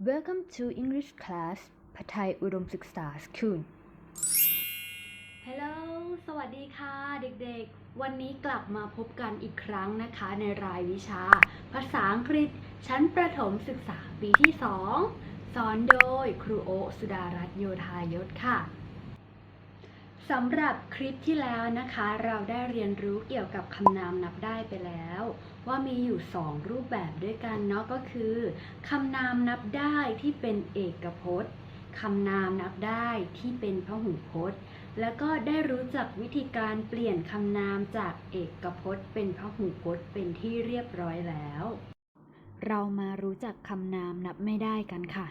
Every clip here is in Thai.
Welcome to English class ผัดไทยอุดมศึกษา School Hello สวัสดีค่ะเด็กๆ วันนี้กลับมาพบกันอีกครั้งนะคะในรายวิชา ภาษาอังกฤษ ชั้นประถมศึกษาปีที่ 2 สอนโดยครูโอสุดารัตน์โยธายศค่ะสำหรับคลิปที่แล้วนะคะ เราได้เรียนรู้เกี่ยวกับคำนามนับได้ไปแล้ว ว่ามีอยู่ 2 รูปแบบด้วยกันเนาะก็คือคำนามนับได้ที่เป็นเอกพจน์คำนามนับได้ที่เป็นพหูพจน์ แล้วก็ได้รู้จักวิธีการเปลี่ยนคำนามจากเอกพจน์ เป็นพหูพจน์เป็นที่เรียบร้อยแล้ว เรามารู้จักคำนามนับไม่ได้กันค่ะ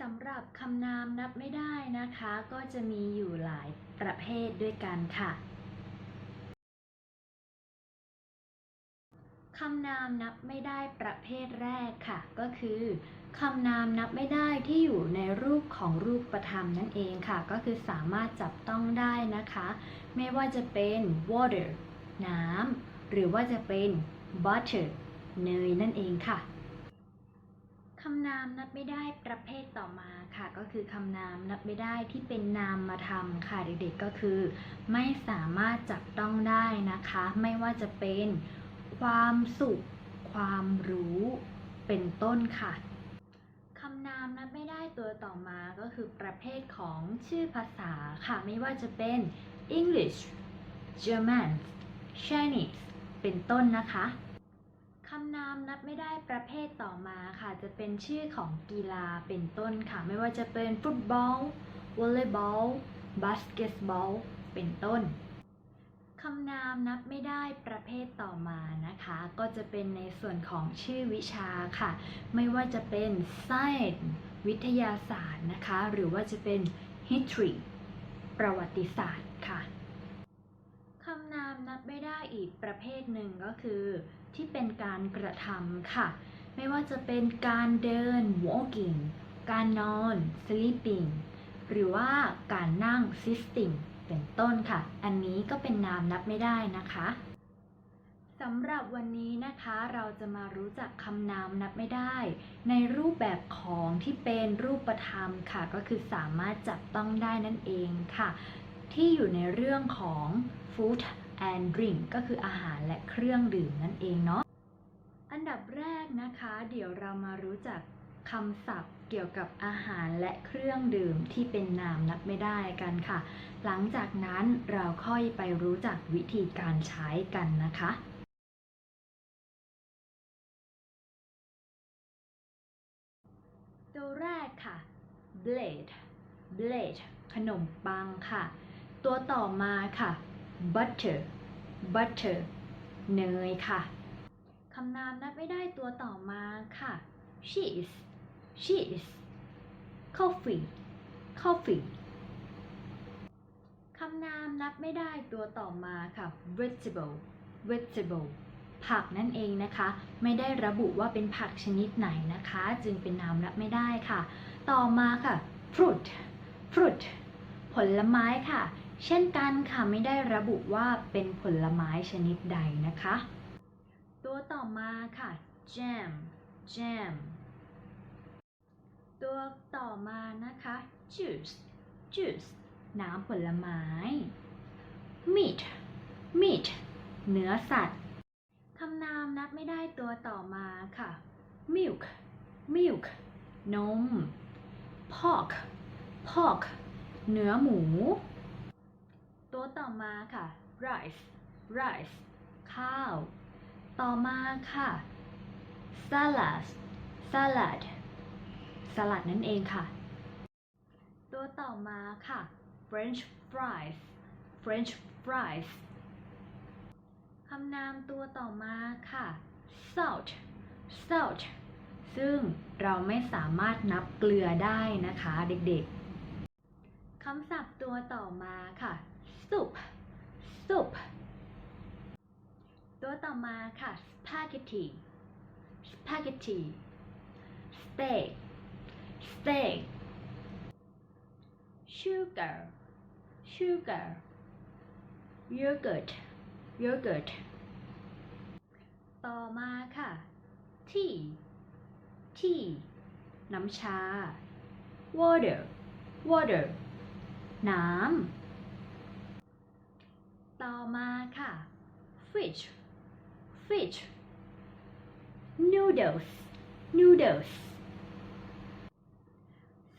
สำหรับคำนามนับไม่ได้นะคะ ก็จะมีอยู่หลายประเภทด้วยกันค่ะ คำนามนับไม่ได้ประเภทแรกค่ะ ก็คือคำนามนับไม่ได้ที่อยู่ในรูปของรูปประธรรมนั่นเองค่ะ ก็คือสามารถจับต้องได้นะคะ ไม่ว่าจะเป็น water น้ำหรือว่าจะเป็น butter เนยนั่นเองค่ะคำนามนับไม่ได้ประเภทต่อมาค่ะ ก็คือคำนามนับไม่ได้ที่เป็นนามมาทำค่ะเด็กๆก็คือ ไม่สามารถจับต้องได้นะคะ ไม่ว่าจะเป็น ความสุข ความรู้ เป็นต้นค่ะคำนามนับไม่ได้ตัวต่อมาก็คือประเภทของชื่อภาษาค่ะ ไม่ว่าจะเป็น English German Chinese เป็นต้นนะคะคำนามนับไม่ได้ประเภทต่อมาค่ะ จะเป็นชื่อของกีฬาเป็นต้นค่ะ ไม่ว่าจะเป็นฟุตบอลวอลเลย์บอลบาสเกตบอลเป็นต้น คำนามนับไม่ได้ประเภทต่อมานะคะ ก็จะเป็นในส่วนของชื่อวิชาค่ะ ไม่ว่าจะเป็น science วิทยาศาสตร์นะคะ หรือว่าจะเป็น history ประวัติศาสตร์ค่ะคำนามนับไม่ได้อีกประเภทหนึ่งก็คือ ที่เป็นการกระทำค่ะ ไม่ว่าจะเป็นการเดิน walking การนอน sleeping หรือว่าการนั่ง sitting เป็นต้นค่ะ อันนี้ก็เป็นนามนับไม่ได้นะคะสำหรับวันนี้นะคะเราจะมารู้จักคำนามนับไม่ได้ ในรูปแบบของที่เป็นรูปธรรมค่ะ ก็คือสามารถจับต้องได้นั่นเองค่ะ ที่อยู่ในเรื่องของ food and drink ก็คืออาหารและเครื่องดื่มนั่นเองเนาะอันดับแรกนะคะ เดี๋ยวเรามารู้จัก คำศัพท์เกี่ยวกับอาหารและเครื่องดื่มที่เป็นนามนับไม่ได้กันค่ะ หลังจากนั้นเราค่อยไปรู้จักวิธีการใช้กันนะคะตัวแรกค่ะ blade blade ขนมปังค่ะ ตัวต่อมาค่ะ butter butter เนยค่ะ คำนามนับไม่ได้ตัวต่อมาค่ะ cheese cheese coffee coffee คำนามนับไม่ได้ตัวต่อมาค่ะ vegetable vegetable ผักนั่นเองนะคะ ไม่ได้ระบุว่าเป็นผักชนิดไหนนะคะ จึงเป็นนามนับไม่ได้ค่ะ ต่อมาค่ะ fruit fruit ผลไม้ค่ะ เช่นกันค่ะไม่ได้ระบุว่าเป็นผลไม้ชนิดใดนะคะ ตัวต่อมาค่ะ jam jam ตัวต่อมานะคะ juice juice น้ำผลไม้ meat meat เนื้อสัตว์ คำนามนับไม่ได้ตัวต่อมาค่ะ milk milk นม pork pork เนื้อหมู ตัวต่อมาค่ะ rice rice ข้าว ต่อมาค่ะ salad salad สลัดนั่นเองค่ะ ตัวต่อมาค่ะ french fries french fries คำนามตัวต่อมาค่ะ salt salt ซึ่งเราไม่สามารถนับเกลือได้นะคะเด็กๆ คำศัพท์ตัวต่อมาค่ะ soup soup ตัวต่อมาค่ะ spaghetti spaghetti steak steak sugar sugar yogurt yogurt ต่อมาค่ะ tea tea น้ำชา water water น้ำ ต่อมาค่ะ fish fish noodles noodles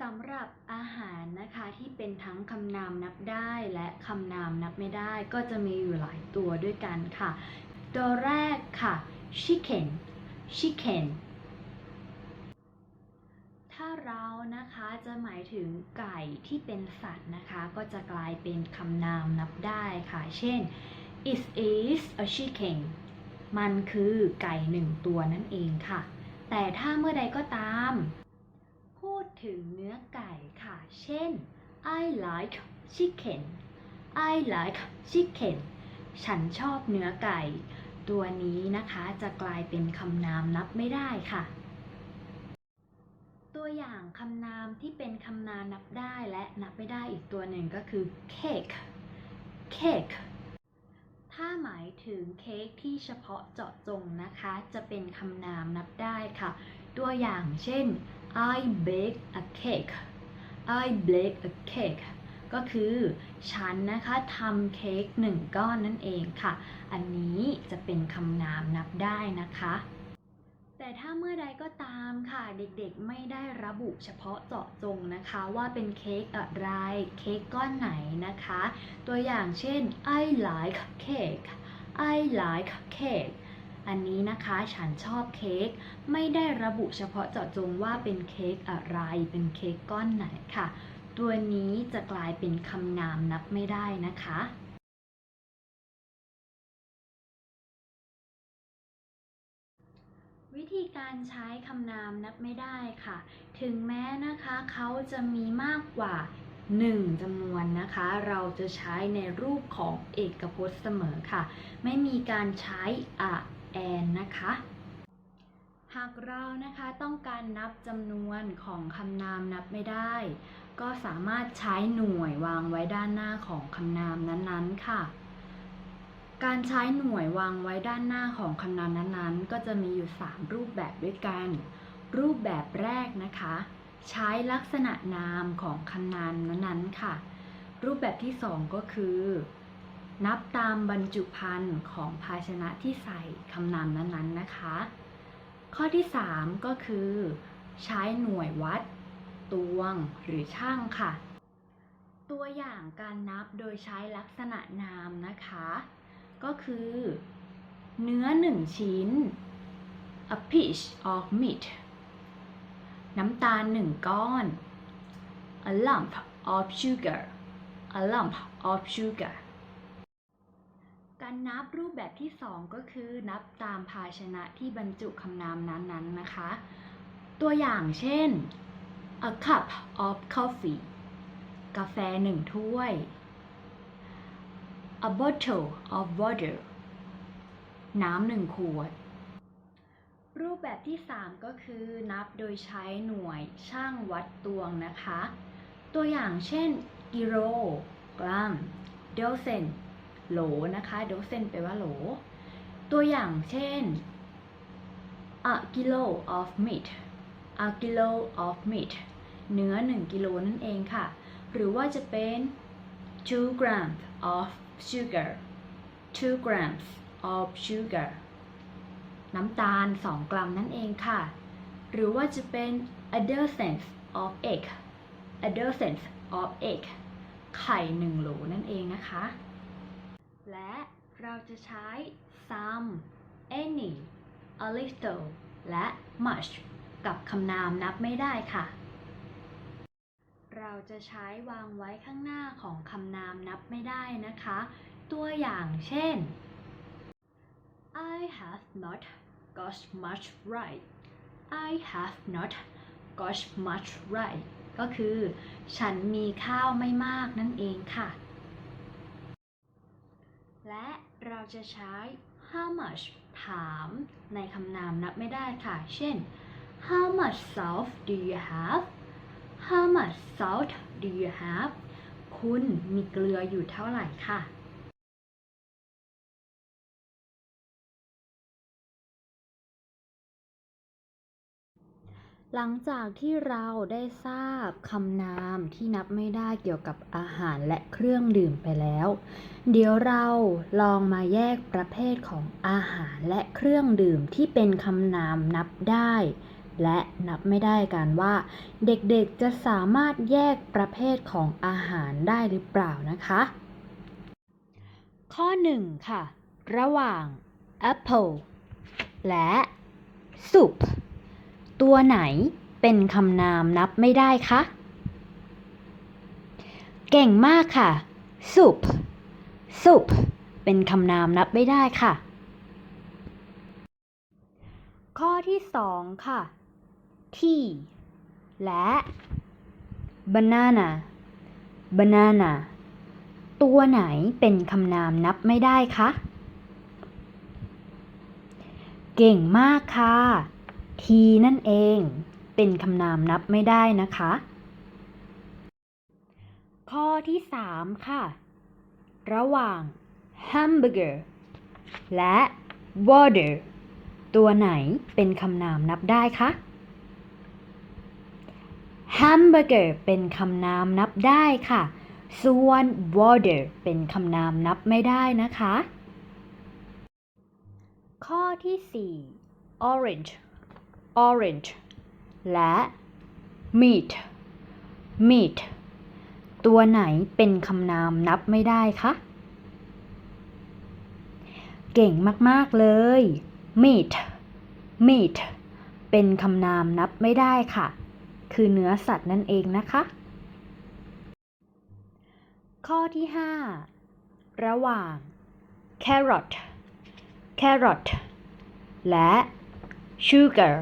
สำหรับอาหารนะคะที่เป็นทั้งคำนามนับได้และคำนามนับไม่ได้ก็จะมีอยู่หลายตัวด้วยกันค่ะ ตัวแรกค่ะ chicken chicken ถ้าเรานะคะจะหมายถึงไก่ที่เป็นสัตว์นะคะ ก็จะกลายเป็นคำนามนับได้ค่ะ เช่น it is a chicken มันคือไก่หนึ่งตัวนั่นเองค่ะ แต่ถ้าเมื่อใดก็ตาม ไก่ค่ะ เช่น I like chicken I like chicken ฉันชอบเนื้อไก่ ตัวนี้นะคะจะกลายเป็นคำนามนับไม่ได้ค่ะ ตัวอย่างคำนามที่เป็นคำนามนับได้และนับไม่ได้อีกตัวหนึ่งก็คือ cake cake ถ้าหมายถึงเค้กที่เฉพาะเจาะจงนะคะ จะเป็นคำนามนับได้ค่ะ ตัวอย่างเช่น I bake a cake I bake a cake ก็คือฉันนะคะทำเค้กหนึ่งก้อนนั่นเองค่ะ อันนี้จะเป็นคำนามนับได้นะคะ แต่ถ้าเมื่อใดก็ตามค่ะเด็กๆไม่ได้ระบุเฉพาะเจาะจงนะคะ ว่าเป็นเค้กอะไรเค้กก้อนไหนนะคะ ตัวอย่างเช่น I like cake I like cake อันนี้นะคะฉันชอบเค้กไม่ได้ระบุเฉพาะเจาะจงว่าเป็นเค้กอะไร เป็นเค้กก้อนไหนค่ะ ตัวนี้จะกลายเป็นคำนามนับไม่ได้นะคะวิธีการใช้คำนามนับไม่ได้ค่ะ ถึงแม้นะคะเขาจะมีมากกว่า 1จำนวนนะคะ เราจะใช้ในรูปของเอกพจน์เสมอค่ะ ไม่มีการใช้อะ แอนนะคะ หากเรานะคะต้องการนับจำนวนของคำนามนับไม่ได้ ก็สามารถใช้หน่วยวางไว้ด้านหน้าของคำนามนั้นๆค่ะ การใช้หน่วยวางไว้ด้านหน้าของคำนามนั้นๆ ก็จะมีอยู่ 3 รูปแบบด้วยกัน รูปแบบแรกนะคะ ใช้ลักษณะนามของคำนามนั้นๆค่ะ รูปแบบที่ 2 ก็คือ นับตามบรรจุภัณฑ์ของภาชนะที่ใส่คำนามนั้นๆนะคะ ข้อที่ 3 ก็คือ ใช้หน่วยวัด ตวงหรือช่างค่ะ ตัวอย่างการนับโดยใช้ลักษณะนามนะคะ ก็คือ เนื้อ 1 ชิ้น a piece of meat น้ำตาล 1 ก้อน a lump of sugar a lump of sugar การนับรูปแบบที่ 2 ก็คือ นับตามภาชนะที่บรรจุคำนามนั้นๆนะคะ ตัวอย่างเช่น a cup of coffee กาแฟ1ถ้วย a bottle of water น้ำหนึ่งขวด รูปแบบที่ 3 ก็คือนับโดยใช้หน่วยช่างวัดตวงนะคะ ตัวอย่างเช่นกิโลกรัมเดเซน โหลนะคะเดเซนแปลว่าโหล ตัวอย่างเช่น a kilo of meat a kilo of meat เนื้อ 1 กิโลนั่นเองค่ะ หรือว่าจะเป็น2 grams of sugar 2 grams of sugar น้ำตาล 2 กรัมนั่นเองค่ะ หรือว่าจะเป็น a dozen of egg a dozen of egg ไข่1โหลนั่นเองนะคะ เราจะใช้ some any a little และ much กับคำนามนับไม่ได้ค่ะ เราจะใช้วางไว้ข้างหน้าของคำนามนับไม่ได้นะคะ ตัวอย่างเช่น I have not got much right I have not got much right ก็คือ ฉันมีข้าวไม่มากนั่นเองค่ะ และ เราจะใช้ how much ถามในคำนามนับไม่ได้ค่ะ เช่น how much salt do you have how much salt do you have คุณมีเกลืออยู่เท่าไหร่ค่ะ หลังจากที่เราได้ทราบคำนามที่นับไม่ได้เกี่ยวกับอาหารและเครื่องดื่มไปแล้ว เดี๋ยวเราลองมาแยกประเภทของอาหารและเครื่องดื่มที่เป็นคำนามนับได้ และนับไม่ได้กันว่า เด็กๆจะสามารถแยกประเภทของอาหารได้หรือเปล่านะคะ ข้อ 1 ค่ะ ระหว่าง apple และ soup ตัวไหนเป็นคำนามนับไม่ได้คะ เก่งมากค่ะ soup soup เป็นคำนามนับไม่ได้ค่ะ ข้อที่2ค่ะ tea และ banana banana ตัวไหนเป็นคำนามนับไม่ได้คะ เก่งมากค่ะ ทีนั่นเอง เป็นคำนามนับไม่ได้นะคะ ข้อที่ 3 ค่ะ ระหว่าง hamburger และ water ตัวไหนเป็นคำนามนับได้คะ hamburger เป็นคำนามนับได้ค่ะ ส่วน water เป็นคำนามนับไม่ได้นะคะ ข้อที่ 4 orange orange และ meat meat ตัวไหนเป็นคำนามนับไม่ได้คะ เก่งมาก ๆ เลย meat meat เป็นคำนามนับไม่ได้ค่ะ คือเนื้อสัตว์นั่นเองนะคะ ข้อที่ 5 ระหว่าง carrot carrot และ sugar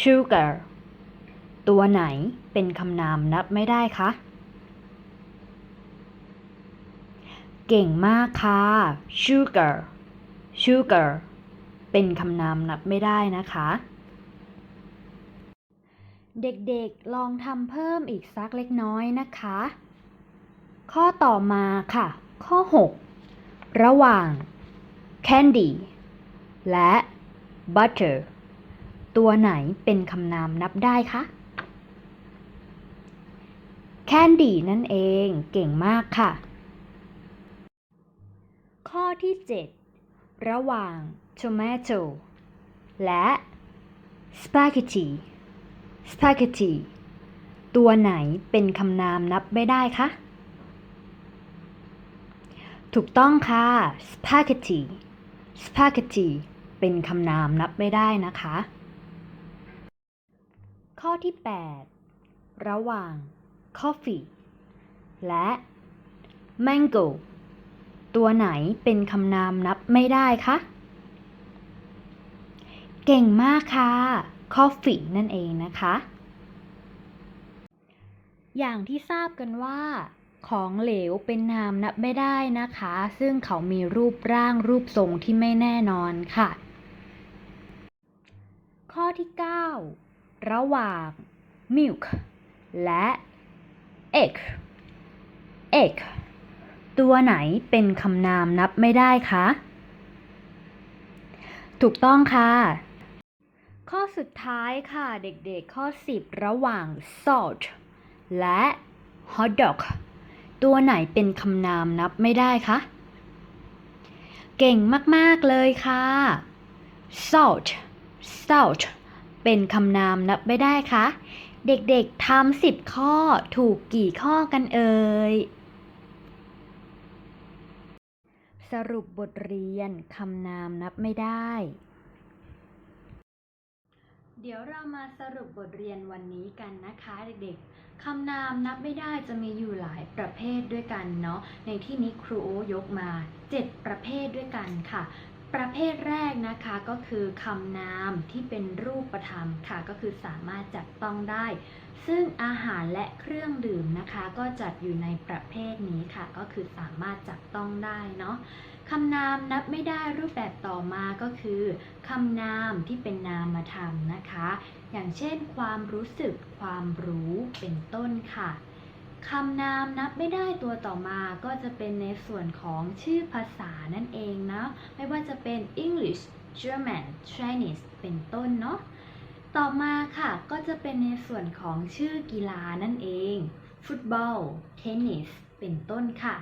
sugar ตัวไหนเป็นคำนามนับไม่ได้คะ เก่งมากค่ะ sugar sugar เป็นคำนามนับไม่ได้นะคะ เด็กๆลองทำเพิ่มอีกสักเล็กน้อยนะคะ ข้อต่อมาค่ะ ข้อ 6 ระหว่าง candy และ butter ตัวไหนเป็นคำนามนับได้คะ candy นั่นเองเก่งมากค่ะ ข้อที่ 7 ระหว่าง tomato และ spaghetti spaghetti ตัวไหนเป็นคำนามนับไม่ได้คะ ถูกต้องค่ะ spaghetti spaghetti เป็นคำนามนับไม่ได้นะคะ ข้อที่ 8 ระหว่าง coffee และ mango ตัวไหนเป็นคำนามนับไม่ได้คะ เก่งมากค่ะ coffee นั่นเองนะคะ อย่างที่ทราบกันว่า ของเหลวเป็นนามนับไม่ได้นะคะ ซึ่งเขามีรูปร่างรูปทรงที่ไม่แน่นอนค่ะ ข้อที่ 9 ระหว่าง milk และ egg egg ตัวไหนเป็นคำนามนับไม่ได้คะ ถูกต้องค่ะ ข้อสุดท้ายค่ะเด็กๆข้อ 10 ระหว่าง salt และ hot dog ตัวไหนเป็นคำนามนับไม่ได้คะ เก่งมาก ๆ เลยค่ะ salt salt เป็นคำนามนับไม่ได้คะ เด็กๆทำสิบข้อถูกกี่ข้อกันเอ่ย สรุปบทเรียนคำนามนับไม่ได้ เดี๋ยวเรามาสรุปบทเรียนวันนี้กันนะคะเด็กๆ คำนามนับไม่ได้จะมีอยู่หลายประเภทด้วยกันเนาะ ในที่นี้ครูโอยกมา 7 ประเภทด้วยกันค่ะ ประเภทแรกนะคะก็คือคำนามที่เป็นรูปธรรมค่ะก็คือสามารถจับต้องได้ ซึ่งอาหารและเครื่องดื่มนะคะ ก็จัดอยู่ในประเภทนี้ค่ะ ก็คือสามารถจับต้องได้เนาะคำนามนับไม่ได้รูปแบบต่อมาก็คือคำนามที่เป็นนามธรรมนะคะ อย่างเช่น ความรู้สึก ความรู้เป็นต้นค่ะ คำนามนับไม่ได้ตัวต่อมาก็จะเป็นในส่วนของชื่อภาษานั่นเองนะ ไม่ว่าจะเป็น English German Chinese เป็นต้นเนาะต่อมาค่ะก็จะเป็นในส่วนของชื่อกีฬานั่นเอง ฟุตบอล เทนนิส เป็นต้นค่ะ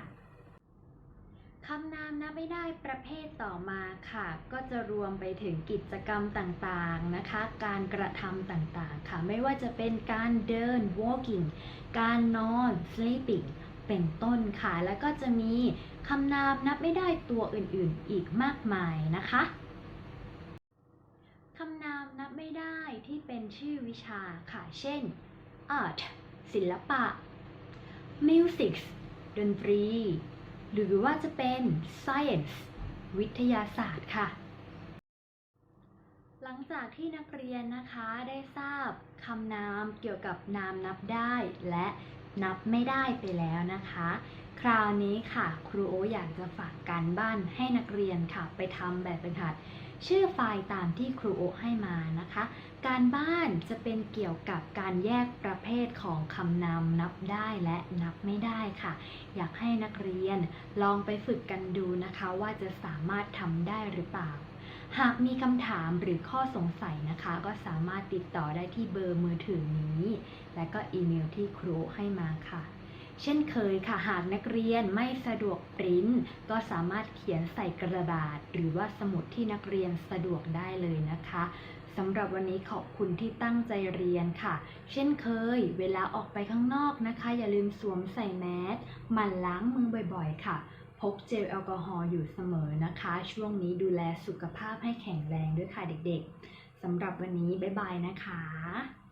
คำนามนับไม่ได้ประเภทต่อมาค่ะ ก็จะรวมไปถึงกิจกรรมต่างๆนะคะ การกระทำต่างๆค่ะ ไม่ว่าจะเป็นการเดิน walking การนอน sleeping เป็นต้นค่ะ แล้วก็จะมีคำนามนับไม่ได้ตัวอื่นๆอีกมากมายนะคะคำนามนับไม่ได้ที่เป็นชื่อวิชาค่ะ เช่น art ศิลปะ music ดนตรี หรือว่าจะเป็น science วิทยาศาสตร์ค่ะ หลังจากที่นักเรียนนะคะได้ทราบคำนามเกี่ยวกับนามนับได้และนับไม่ได้ไปแล้วนะคะ คราวนี้ค่ะ ครูโออยากจะฝากการบ้านให้นักเรียนค่ะ ไปทำแบบเป็นหัด ชื่อไฟล์ตามที่ครูโอให้มานะคะ การบ้านจะเป็นเกี่ยวกับการแยกประเภทของคำนามนับได้และนับไม่ได้ค่ะ อยากให้นักเรียนลองไปฝึกกันดูนะคะว่าจะสามารถทำได้หรือเปล่า หากมีคำถามหรือข้อสงสัยนะคะ ก็สามารถติดต่อได้ที่เบอร์มือถือนี้ และก็อีเมลที่ครูให้มาค่ะ เช่นเคยค่ะหากนักเรียนไม่สะดวกปริ้นก็สามารถเขียนใส่กระดาษ หรือว่าสมุดที่นักเรียนสะดวกได้เลยนะคะสำหรับวันนี้ขอบคุณที่ตั้งใจเรียนค่ะ เช่นเคย เวลาออกไปข้างนอกนะคะ อย่าลืมสวมใส่แมสหมั่นล้างมือบ่อย ๆ ค่ะ พกเจลแอลกอฮอล์อยู่เสมอนะคะ ช่วงนี้ดูแลสุขภาพให้แข็งแรงด้วยค่ะเด็กๆสำหรับวันนี้บ๊ายบายนะคะ